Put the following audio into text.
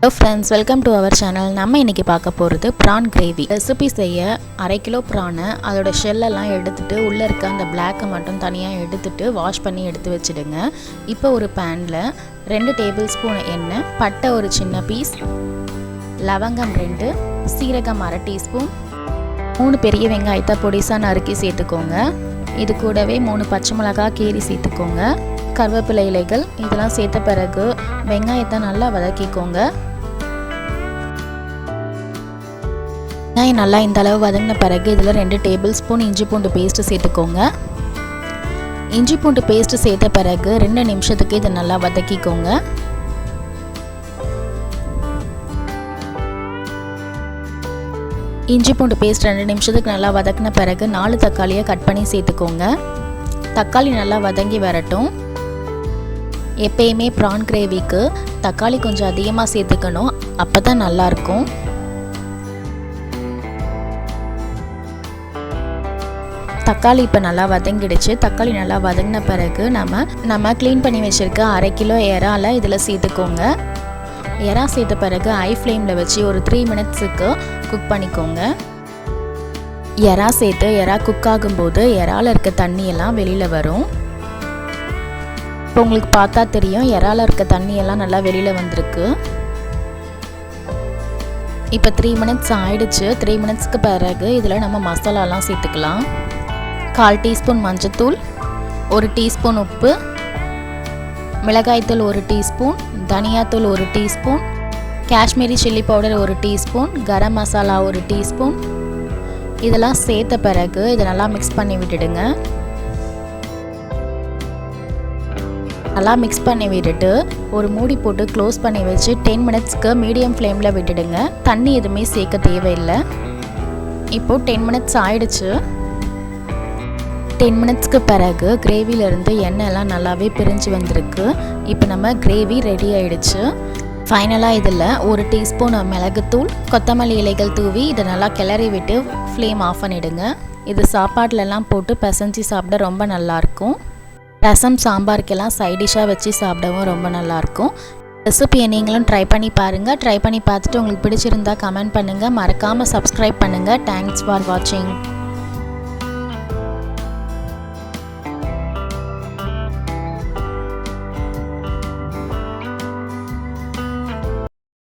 Hello friends welcome to our channel நம்ம இன்றைக்கி பார்க்க போகிறது ப்ரான் கிரேவி ரெசிபி செய்ய அரை கிலோ ப்ரானை அதோட ஷெல்லெல்லாம் எடுத்துகிட்டு உள்ளே இருக்க அந்த பிளாக்கை மட்டும் தனியாக எடுத்துகிட்டு வாஷ் பண்ணி எடுத்து வச்சுடுங்க. இப்போ ஒரு பேனில் ரெண்டு டேபிள் ஸ்பூன் எண்ணெய் பட்டை ஒரு சின்ன பீஸ் லவங்கம் ரெண்டு சீரகம் அரை டீஸ்பூன் மூணு பெரிய வெங்காயத்தை பொடிசாக நறுக்கி சேர்த்துக்கோங்க. இது கூடவே மூணு பச்சை மிளகாய் கீரி சேர்த்துக்கோங்க. கருவேப்பிலை இலைகள் இதெல்லாம் சேர்த்த பிறகு வெங்காயத்தை நல்லா வதக்கிக்கோங்க. வெங்காயம் நல்லா இந்த அளவு வதங்கின பிறகு இதில் ரெண்டு டேபிள் ஸ்பூன் இஞ்சி பூண்டு பேஸ்ட்டு சேர்த்துக்கோங்க. இஞ்சி பூண்டு பேஸ்ட்டு சேர்த்த பிறகு ரெண்டு நிமிஷத்துக்கு இதை நல்லா வதக்கிக்கோங்க. இஞ்சி பூண்டு பேஸ்ட் ரெண்டு நிமிஷத்துக்கு நல்லா வதக்கின பிறகு நாலு தக்காளியை கட் பண்ணி சேர்த்துக்கோங்க. தக்காளி நல்லா வதங்கி வரட்டும். எப்பயுமே ப்ரான் கிரேவிக்கு தக்காளி கொஞ்சம் அதிகமாக சேர்த்துக்கணும். அப்போ தான் நல்லாயிருக்கும். தக்காளி இப்போ நல்லா வதங்கிடுச்சு. தக்காளி நல்லா வதங்கின பிறகு நம்ம நம்ம க்ளீன் பண்ணி வச்சுருக்க அரை கிலோ இறால இதில் சேர்த்துக்கோங்க. இறா சேர்த்த பிறகு ஹை ஃப்ளேமில் வச்சு ஒரு த்ரீ மினிட்ஸுக்கு குக் பண்ணிக்கோங்க. இறா சேர்த்து இறா குக் ஆகும்போது இறால இருக்க தண்ணியெல்லாம் வெளியில் வரும். இப்போ உங்களுக்கு பார்த்தா தெரியும் இறால இருக்க தண்ணியெல்லாம் நல்லா வெளியில் வந்திருக்கு. இப்போ த்ரீ மினிட்ஸ் ஆயிடுச்சு. த்ரீ மினிட்ஸ்க்கு பிறகு இதில் நம்ம மசாலாலாம் சேர்த்துக்கலாம். கால் டீஸ்பூன் மஞ்சத்தூள் ஒரு டீஸ்பூன் உப்பு மிளகாய்த்தூள் ஒரு டீஸ்பூன் தனியாத்தூள் ஒரு டீஸ்பூன் காஷ்மீரி சில்லி பவுடர் ஒரு டீஸ்பூன் கரம் மசாலா ஒரு டீஸ்பூன். இதெல்லாம் சேர்த்த பிறகு இதை நல்லா மிக்ஸ் பண்ணி விட்டுடுங்க. நல்லா மிக்ஸ் பண்ணி விட்டுட்டு ஒரு மூடி போட்டு க்ளோஸ் பண்ணி வச்சு டென் மினிட்ஸ்க்கு மீடியம் ஃப்ளேமில் விட்டுடுங்க. தண்ணி எதுவுமே சேர்க்க தேவையில்லை. இப்போது டென் மினிட்ஸ் ஆயிடுச்சு. டென் மினிட்ஸ்க்கு பிறகு கிரேவிலேருந்து எண்ணெய்லாம் நல்லாவே பிரிஞ்சு வந்திருக்கு. இப்போ நம்ம கிரேவி ரெடி ஆயிடுச்சு. ஃபைனலாக இதில் ஒரு டீஸ்பூன் மிளகுத்தூள் கொத்தமல்லி இலைகள் தூவி இதை நல்லா கிளறி விட்டு ஃப்ளேம் ஆஃப் பண்ணிவிடுங்க இது சாப்பாட்டிலலாம் போட்டு பிசைஞ்சு சாப்பிட ரொம்ப நல்லாயிருக்கும் ரசம் சாம்பாருக்கெல்லாம் சைடிஷாக வச்சு சாப்பிடவும் ரொம்ப நல்லாயிருக்கும் ரெசிபியை நீங்களும் ட்ரை பண்ணி பாருங்கள் ட்ரை பண்ணி பார்த்துட்டு உங்களுக்கு பிடிச்சிருந்தா கமெண்ட் பண்ணுங்கள் மறக்காமல் சப்ஸ்கிரைப் பண்ணுங்கள் தேங்க்ஸ் ஃபார் வாட்சிங்